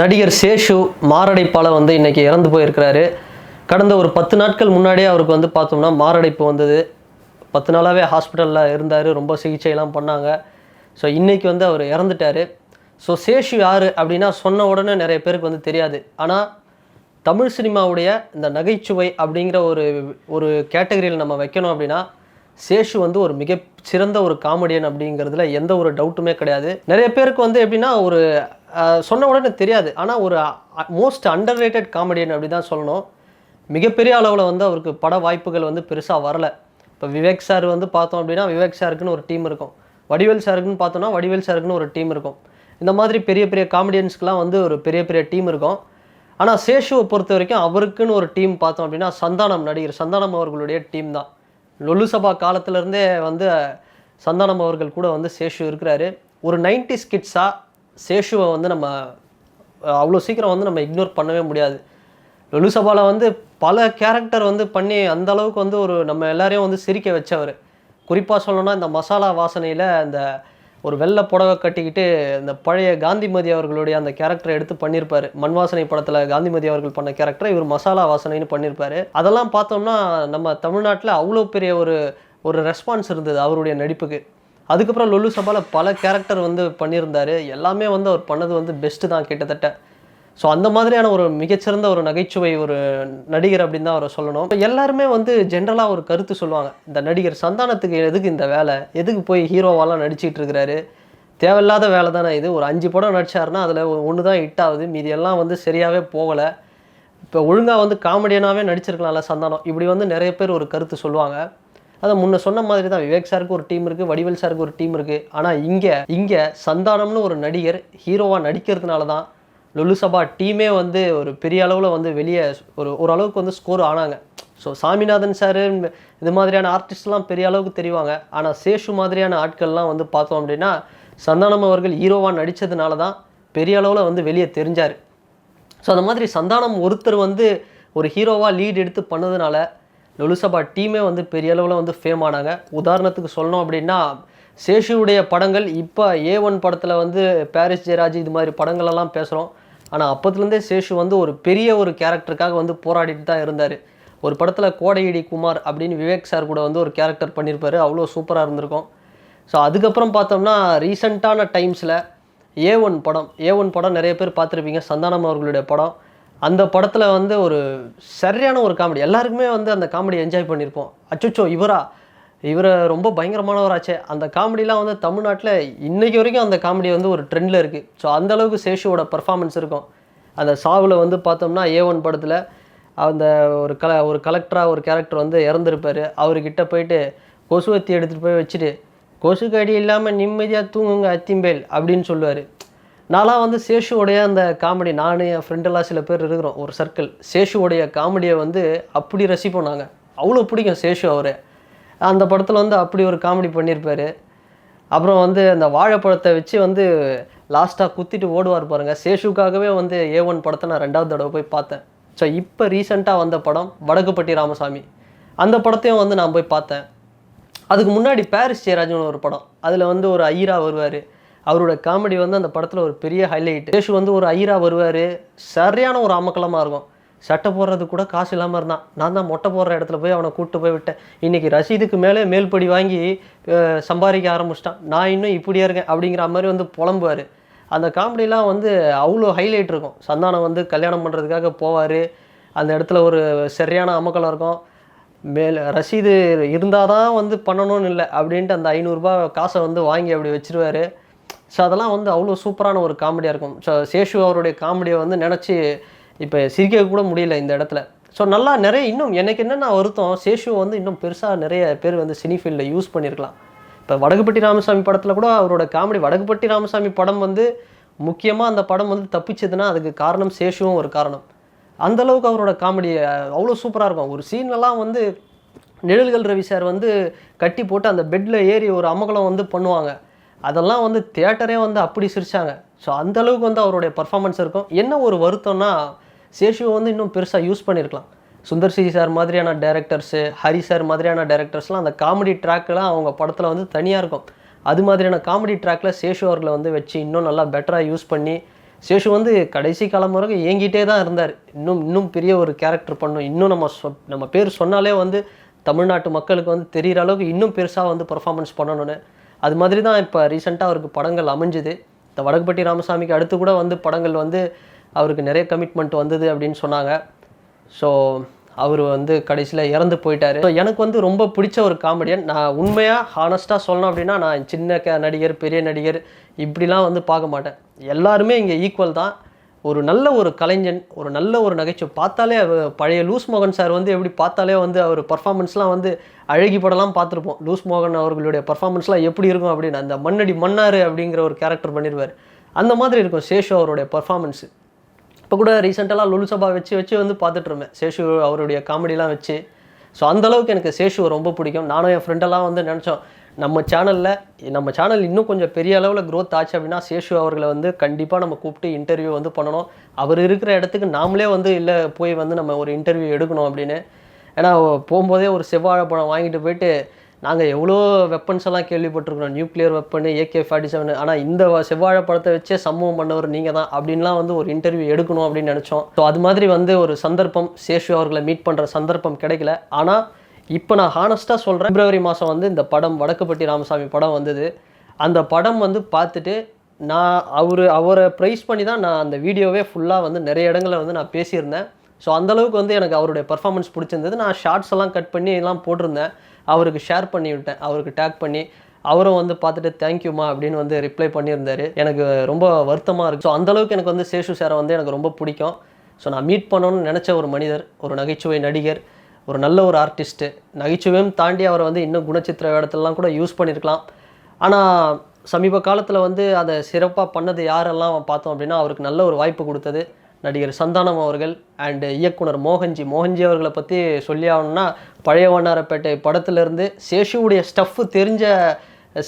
நடிகர் சேஷு மாரடைப்பால் வந்து இன்னைக்கு இறந்து போயிருக்கிறாரு. கடந்த ஒரு பத்து நாட்கள் முன்னாடியே அவருக்கு வந்து பார்த்தோம்னா மாரடைப்பு வந்தது. பத்து நாளாகவே ஹாஸ்பிட்டலில் இருந்தார் ரொம்ப சிகிச்சையெல்லாம் பண்ணாங்க. ஸோ இன்றைக்கி வந்து அவர் இறந்துட்டார். ஸோ சேஷு யார் அப்படின்னா சொன்ன உடனே நிறைய பேருக்கு வந்து தெரியாது. ஆனால் தமிழ் சினிமாவுடைய இந்த நகைச்சுவை அப்படிங்கிற ஒரு ஒரு கேட்டகரியில் நம்ம வைக்கணும் அப்படின்னா சேஷு வந்து ஒரு மிக சிறந்த ஒரு காமெடியன் அப்படிங்கிறதுல எந்த ஒரு டவுட்டுமே கிடையாது. நிறைய பேருக்கு வந்து எப்படின்னா ஒரு சொன்ன உடனே தெரியாது. ஆனால் ஒரு மோஸ்ட் அண்டர் ரேட்டட் காமெடியன் அப்படி தான் சொல்லணும். மிகப்பெரிய அளவில் வந்து அவருக்கு பட வாய்ப்புகள் வந்து பெருசாக வரல. இப்போ விவேக் சார் வந்து பார்த்தோம் அப்படின்னா விவேக் சாருக்குன்னு ஒரு டீம் இருக்கும். வடிவேல் சாருக்குன்னு பார்த்தோன்னா வடிவேல் சாருக்குன்னு ஒரு டீம் இருக்கும். இந்த மாதிரி பெரிய பெரிய காமெடியன்ஸ்க்குலாம் வந்து ஒரு பெரிய பெரிய டீம் இருக்கும். ஆனால் சேஷுவை பொறுத்த வரைக்கும் அவருக்குன்னு ஒரு டீம் பார்த்தோம் அப்படின்னா சந்தானம் நடிகர் சந்தானம் அவர்களுடைய டீம் தான். லொல்லு சபா காலத்திலேருந்தே வந்து சந்தானம் அவர்கள் கூட வந்து சேஷு இருக்கிறாரு. ஒரு 90s கிட்ஸாக சேஷுவை வந்து நம்ம அவ்வளோ சீக்கிரம் வந்து நம்ம இக்னோர் பண்ணவே முடியாது. லொலுசபாவில் வந்து பல கேரக்டர் வந்து பண்ணி அந்த அளவுக்கு வந்து ஒரு நம்ம எல்லாரையும் வந்து சிரிக்க வச்சவர். குறிப்பாக சொல்லணும்னா இந்த மசாலா வாசனையில் அந்த ஒரு வெள்ளை புடவை கட்டிக்கிட்டு இந்த பழைய காந்திமதி அவர்களுடைய அந்த கேரக்டரை எடுத்து பண்ணியிருப்பார் மண் வாசனை படத்தில் காந்திமதி அவர்கள் பண்ண கேரக்டரை இவர் மசாலா வாசனைன்னு பண்ணியிருப்பாரு அதெல்லாம் பார்த்தோம்னா நம்ம தமிழ்நாட்டில் அவ்வளோ பெரிய ஒரு ஒரு ரெஸ்பான்ஸ் இருந்தது அவருடைய நடிப்புக்கு. அதுக்கப்புறம் லொல்லு சபாவில் பல கேரக்டர் வந்து பண்ணியிருந்தாரு. எல்லாமே வந்து அவர் பண்ணது வந்து பெஸ்ட்டு தான் கிட்டத்தட்ட. ஸோ அந்த மாதிரியான ஒரு மிகச்சிறந்த ஒரு நகைச்சுவை ஒரு நடிகர் அப்படின்னு தான் அவரை சொல்லணும். இப்போ எல்லாருமே வந்து ஜென்ரலாக ஒரு கருத்து சொல்லுவாங்க. இந்த நடிகர் சந்தானத்துக்கு எதுக்கு இந்த வேலை? எதுக்கு போய் ஹீரோவாலாம் நடிச்சிட்டு இருக்கிறாரு? தேவையில்லாத வேலை தானே இது. ஒரு அஞ்சு படம் நடிச்சாருன்னா அதில் ஒன்று தான் ஹிட் ஆகுது. மீதி எல்லாம் வந்து சரியாகவே போகலை. இப்போ ஒழுங்காக வந்து காமெடியனாகவே நடிச்சிருக்கலாம்ல சந்தானம். இப்படி வந்து நிறைய பேர் ஒரு கருத்து சொல்லுவாங்க. அதை முன்ன சொன்ன மாதிரி தான் விவேக் சாருக்கு ஒரு டீம் இருக்குது வடிவேல் சாருக்கு ஒரு டீம் இருக்குது ஆனால் இங்கே இங்கே சந்தானம்னு ஒரு நடிகர் ஹீரோவாக நடிக்கிறதுனால தான் லுலுசபா டீமே வந்து ஒரு பெரிய அளவில் வந்து வெளியே ஒரு ஓரளவுக்கு வந்து ஸ்கோர் ஆனாங்க. ஸோ சாமிநாதன் சார் இது மாதிரியான ஆர்டிஸ்ட்லாம் பெரிய அளவுக்கு தெரிவாங்க. ஆனால் சேஷு மாதிரியான ஆட்கள்லாம் வந்து பார்த்தோம் அப்படின்னா சந்தானம் அவர்கள் ஹீரோவாக நடித்ததுனால தான் பெரிய அளவில் வந்து வெளியே தெரிஞ்சார். ஸோ அந்த மாதிரி சந்தானம் ஒருத்தர் வந்து ஒரு ஹீரோவாக லீட் எடுத்து பண்ணதுனால லொலுசபா டீமே வந்து பெரிய அளவில் வந்து ஃபேம் ஆனாங்க. உதாரணத்துக்கு சொல்லணும் அப்படின்னா சேஷுவுடைய படங்கள் இப்போ ஏ ஒன் படத்தில் வந்து பாரிஸ் ஜெயராஜ் இது மாதிரி படங்களெல்லாம் பேசுகிறோம் ஆனால் அப்போத்துலேருந்தே சேஷு வந்து ஒரு பெரிய ஒரு கேரக்டருக்காக வந்து போராடிட்டு தான் இருந்தார். ஒரு படத்தில் கோடையிடி குமார் அப்படின்னு விவேக் சார் கூட வந்து ஒரு கேரக்டர் பண்ணியிருப்பாரு அவ்வளோ சூப்பராக இருந்திருக்கும். ஸோ அதுக்கப்புறம் பார்த்தோம்னா ரீசண்டான டைம்ஸில் ஏ ஒன் படம் ஏ ஒன் படம் நிறைய பேர் பார்த்துருப்பீங்க. சந்தானம் அவர்களுடைய படம். அந்த படத்தில் வந்து ஒரு சரியான ஒரு காமெடி எல்லாருக்குமே வந்து அந்த காமெடி என்ஜாய் பண்ணியிருப்போம் அச்சுச்சோ இவரா? இவரை ரொம்ப பயங்கரமானவராச்சே. அந்த காமெடிலாம் வந்து தமிழ்நாட்டில் இன்றைக்கி வரைக்கும் அந்த காமெடி வந்து ஒரு ட்ரெண்டில் இருக்குது ஸோ அந்தளவுக்கு சேஷுவோட பர்ஃபாமன்ஸ் இருக்கும். அந்த சாவில் வந்து பார்த்தோம்னா ஏ ஒன் படத்தில் அந்த ஒரு கல ஒரு கலெக்டராக ஒரு கேரக்டர் வந்து இறந்துருப்பார். அவர்கிட்ட போயிட்டு கொசுவத்தி எடுத்துகிட்டு போய் வச்சுட்டு கொசு கடி இல்லாமல் நிம்மதியாக தூங்குங்க அத்திம்பேல் அப்படின்னு சொல்லுவார். நான்லாம் வந்து சேஷுவோடைய அந்த காமெடி நான் என் ஃப்ரெண்டெல்லாம் சில பேர் இருக்கிறோம் ஒரு சர்க்கிள் சேஷுவோடைய காமெடியை வந்து அப்படி ரசிப்போம் நாங்கள் அவ்வளோ பிடிக்கும் சேஷு அவர். அந்த படத்தில் வந்து அப்படி ஒரு காமெடி பண்ணியிருப்பார். அப்புறம் வந்து அந்த வாழைப்பழத்தை வச்சு வந்து லாஸ்ட்டாக குத்திட்டு ஓடுவார் பாருங்கள் சேஷுக்காகவே வந்து ஏ ஒன் படத்தை நான் ரெண்டாவது தடவை போய் பார்த்தேன். ஸோ இப்போ ரீசெண்டாக வந்த படம் வடக்குப்பட்டி ராமசாமி. அந்த படத்தையும் வந்து நான் போய் பார்த்தேன். அதுக்கு முன்னாடி பாரிஸ் ஜெயராஜன் ஒரு படம். அதில் வந்து ஒரு ஐயரா வருவார். அவரோட காமெடி வந்து அந்த படத்தில் ஒரு பெரிய ஹைலைட் சேஷு வந்து ஒரு ஐயரா வருவார். சரியான ஒரு அமக்கலமாக இருக்கும். சட்டை போடுறது கூட காசு இல்லாமல் இருந்தான். நான் தான் மொட்டை போடுற இடத்துல போய் அவனை கூப்பிட்டு போய் விட்டேன். இன்றைக்கி ரசீதுக்கு மேலே மேல்படி வாங்கி சம்பாதிக்க ஆரம்பிச்சிட்டான். நான் இன்னும் இப்படியே இருக்கேன் அப்படிங்கிற மாதிரி வந்து புலம்புவார். அந்த காமெடிலாம் வந்து அவ்வளோ ஹைலைட் இருக்கும். சந்தானம் வந்து கல்யாணம் பண்ணுறதுக்காக போவார். அந்த இடத்துல ஒரு சரியான அமக்கலம் இருக்கும். மேல் ரசீது இருந்தால் தான் வந்து பண்ணணும்னு இல்லை அப்படின்ட்டு அந்த ஐநூறுரூபா காசை வந்து வாங்கி அப்படி வச்சிருவாரு. ஸோ அதெல்லாம் வந்து அவ்வளோ சூப்பரான ஒரு காமெடியாக இருக்கும். ஸோ சேஷு அவருடைய காமெடியை வந்து நினச்சி இப்போ சிரிக்க கூட முடியல இந்த இடத்துல. ஸோ நல்லா நிறைய இன்னும் எனக்கு என்னென்ன வருத்தம் சேஷு வந்து இன்னும் பெருசாக நிறைய பேர் வந்து சினி ஃபீல்டில் யூஸ் பண்ணியிருக்கலாம் இப்போ வடகுப்பட்டி ராமசாமி படத்தில் கூட அவரோட காமெடி வடகுப்பட்டி ராமசாமி படம் வந்து முக்கியமாக அந்த படம் வந்து தப்பிச்சதுன்னா அதுக்கு காரணம் சேஷுவும் ஒரு காரணம். அந்தளவுக்கு அவரோட காமெடி அவ்வளோ சூப்பராக இருக்கும். ஒரு சீன்லலாம் வந்து நிழல்கள் ரவி சார் வந்து கட்டி போட்டு அந்த பெட்டில் ஏறி ஒரு அமகலம் வந்து பண்ணுவாங்க. அதெல்லாம் வந்து தேட்டரே வந்து அப்படி சிரிச்சாங்க. ஸோ அந்தளவுக்கு வந்து அவருடைய பர்ஃபாமன்ஸ் இருக்கும். என்ன ஒரு வருத்தம்னா சேஷுவை வந்து இன்னும் பெருசாக யூஸ் பண்ணியிருக்கலாம் சுந்தர் சி சார் மாதிரியான டேரக்டர்ஸு ஹரி சார் மாதிரியான டேரக்டர்ஸ்லாம் அந்த காமெடி ட்ராக்கெலாம் அவங்க படத்தில் வந்து தனியாக இருக்கும். அது மாதிரியான காமெடி ட்ராக்கில் சேஷு அவர்களை வந்து வச்சு இன்னும் நல்லா பெட்டராக யூஸ் பண்ணி சேஷு வந்து கடைசி காலம் வரைக்கும் ஏங்கிட்டே தான் இருந்தார். இன்னும் இன்னும் பெரிய ஒரு கேரக்டர் பண்ணும். இன்னும் நம்ம சொ நம்ம பேர் சொன்னாலே வந்து தமிழ்நாட்டு மக்களுக்கு வந்து தெரிகிற அளவுக்கு இன்னும் பெருசாக வந்து பர்ஃபார்மன்ஸ் பண்ணணும்னு அது மாதிரி தான் இப்போ ரீசெண்டாக அவருக்கு படங்கள் அமைஞ்சுது. இந்த வடக்குப்பட்டி ராமசாமிக்கு அடுத்து கூட வந்து படங்கள் வந்து அவருக்கு நிறைய கமிட்மெண்ட் வந்தது அப்படின்னு சொன்னாங்க. ஸோ அவர் வந்து கடைசியில் இறந்து போயிட்டார். ஸோ எனக்கு வந்து ரொம்ப பிடிச்ச ஒரு காமெடியன் நான் உண்மையாக ஹானஸ்ட்டாக சொல்லணும் அப்படின்னா நான் சின்ன க நடிகர் பெரிய நடிகர் இப்படிலாம் வந்து பார்க்க மாட்டேன். எல்லாருமே இங்கே ஈக்குவல் தான். ஒரு நல்ல ஒரு கலைஞன் ஒரு நல்ல ஒரு நகைச்சுவை பார்த்தாலே பழைய லூஸ் மோகன் சார் வந்து எப்படி பார்த்தாலே வந்து அவர் பர்ஃபார்மன்ஸ்லாம் வந்து அழகி படலாம் பார்த்துருப்போம். லூஸ் மோகன் அவர்களுடைய பர்ஃபார்மன்ஸ்லாம் எப்படி இருக்கும் அப்படின்னு அந்த மண்ணடி மன்னார் அப்படிங்கிற ஒரு கேரக்டர் பண்ணிடுவார் அந்த மாதிரி இருக்கும் சேஷு அவருடைய பர்ஃபார்மன்ஸு இப்போ கூட ரீசெண்டாக லுலு சபா வச்சு வச்சு வந்து பார்த்துட்ருந்தேன் சேஷு அவருடைய காமெடிலாம் வச்சு. ஸோ அந்தளவுக்கு எனக்கு சேஷுவை ரொம்ப பிடிக்கும். நானும் என் ஃப்ரெண்டெல்லாம் வந்து நினச்சோம் நம்ம சேனலில் நம்ம சேனல் இன்னும் கொஞ்சம் பெரிய அளவில் க்ரோத் ஆச்சு அப்படின்னா சேஷு அவர்களை வந்து கண்டிப்பாக நம்ம கூப்பிட்டு இன்டர்வியூ வந்து பண்ணணும். அவர் இருக்கிற இடத்துக்கு நாமளே வந்து இல்லை போய் வந்து நம்ம ஒரு இன்டர்வியூ எடுக்கணும் அப்படின்னு. ஏன்னா போகும்போதே ஒரு செவ்வாழை பழம் வாங்கிட்டு போயிட்டு நாங்கள் எவ்வளோ வெப்பன்ஸ் எல்லாம் கேள்விப்பட்டிருக்கிறோம். Nuclear weapon AK forty seven ஆனால் இந்த செவ்வாழை பழத்தை வச்சே சம்பவம் பண்ணவர் நீங்கள் தான் அப்படின்லாம் வந்து ஒரு இன்டர்வியூ எடுக்கணும் அப்படின்னு நினச்சோம். ஸோ அது மாதிரி வந்து ஒரு சந்தர்ப்பம் சேஷு அவர்களை மீட் பண்ணுற சந்தர்ப்பம் கிடைக்கல. ஆனால் இப்போ நான் ஹானஸ்ட்டாக சொல்கிறேன் பிப்ரவரி மாதம் வந்து இந்த படம் வடக்குப்பட்டி ராமசாமி படம் வந்தது. அந்த படம் வந்து பார்த்துட்டு நான் அவர் அவரை ப்ரைஸ் பண்ணி தான் நான் அந்த வீடியோவே ஃபுல்லாக வந்து நிறைய இடங்களில் வந்து நான் பேசியிருந்தேன். ஸோ அந்தளவுக்கு வந்து எனக்கு அவருடைய பர்ஃபார்மன்ஸ் பிடிச்சிருந்தது. நான் ஷார்ட்ஸ் எல்லாம் கட் பண்ணி எல்லாம் போட்டிருந்தேன். அவருக்கு ஷேர் பண்ணி விட்டேன். அவருக்கு டேக் பண்ணி அவரும் வந்து பார்த்துட்டு தேங்க்யூமா அப்படின்னு வந்து ரிப்ளை பண்ணியிருந்தாரு. எனக்கு ரொம்ப வருத்தமாக இருக்குது ஸோ அந்தளவுக்கு எனக்கு வந்து சேஷு சாரை வந்து எனக்கு ரொம்ப பிடிக்கும். ஸோ நான் மீட் பண்ணணும்னு நினச்ச ஒரு மனிதர் ஒரு நகைச்சுவை நடிகர். ஒரு நல்ல ஒரு ஆர்டிஸ்ட்டு நகைச்சுவையும் தாண்டி அவரை வந்து இன்னும் குணச்சித்திர வேடத்திலலாம் கூட யூஸ் பண்ணியிருக்கலாம் ஆனால் சமீப காலத்தில் வந்து அதை சிறப்பாக பண்ணது யாரெல்லாம் பார்த்தோம் அப்படின்னா அவருக்கு நல்ல ஒரு வாய்ப்பு கொடுத்தது நடிகர் சந்தானம் அவர்கள் அண்டு இயக்குனர் மோகன்ஜி. மோகன்ஜி அவர்களை பற்றி சொல்லி ஆகணும்னா பழைய வண்ணாரப்பேட்டை படத்துலேருந்து சேஷுவுடைய ஸ்டஃப்பு தெரிஞ்ச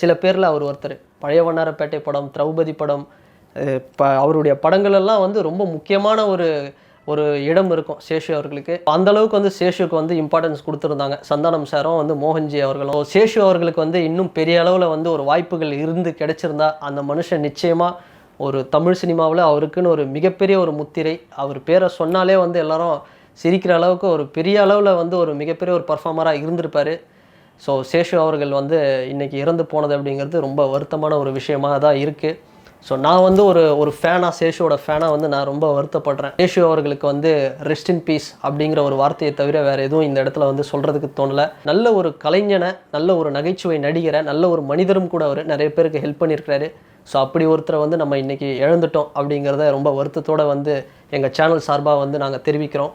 சில பேரில் அவர் ஒருத்தர். பழைய வண்ணாரப்பேட்டை படம் திரௌபதி படம் ப அவருடைய படங்கள் எல்லாம் வந்து ரொம்ப முக்கியமான ஒரு ஒரு இடம் இருக்கும் சேஷு அவர்களுக்கு. அந்த அளவுக்கு வந்து சேஷுக்கு வந்து இம்பார்ட்டன்ஸ் கொடுத்துருந்தாங்க. சந்தானம் சாரும் வந்து மோகன்ஜி அவர்களும். சேஷு அவர்களுக்கு வந்து இன்னும் பெரிய அளவில் வந்து ஒரு வாய்ப்புகள் இருந்து கிடைச்சிருந்தா அந்த மனுஷன் நிச்சயமாக ஒரு தமிழ் சினிமாவில் அவருக்குன்னு ஒரு மிகப்பெரிய ஒரு முத்திரை. அவர் பேரை சொன்னாலே வந்து எல்லாரும் சிரிக்கிற அளவுக்கு ஒரு பெரிய அளவில் வந்து ஒரு மிகப்பெரிய ஒரு பர்ஃபார்மராக இருந்திருப்பார். ஸோ சேஷு அவர்கள் வந்து இன்றைக்கி இறந்து போனது அப்படிங்கிறது ரொம்ப வருத்தமான ஒரு விஷயமா தான் இருக்குது ஸோ நான் வந்து ஒரு ஒரு ஃபேனாக சேஷுவோட ஃபேனாக வந்து நான் ரொம்ப வருத்தப்படுறேன். சேஷு அவர்களுக்கு வந்து ரெஸ்ட் இன் பீஸ் அப்படிங்கிற ஒரு வார்த்தையை தவிர வேறு எதுவும் இந்த இடத்துல வந்து சொல்கிறதுக்கு தோணலை. நல்ல ஒரு கலைஞனை நல்ல ஒரு நகைச்சுவை நடிகரை நல்ல ஒரு மனிதரும் கூட அவர் நிறைய பேருக்கு ஹெல்ப் பண்ணியிருக்கிறாரு. ஸோ அப்படி ஒருத்தரை வந்து நம்ம இன்றைக்கி இழந்துட்டோம் அப்படிங்கிறத ரொம்ப வருத்தத்தோடு வந்து எங்கள் சேனல் சார்பாக வந்து நாங்கள் தெரிவிக்கிறோம்.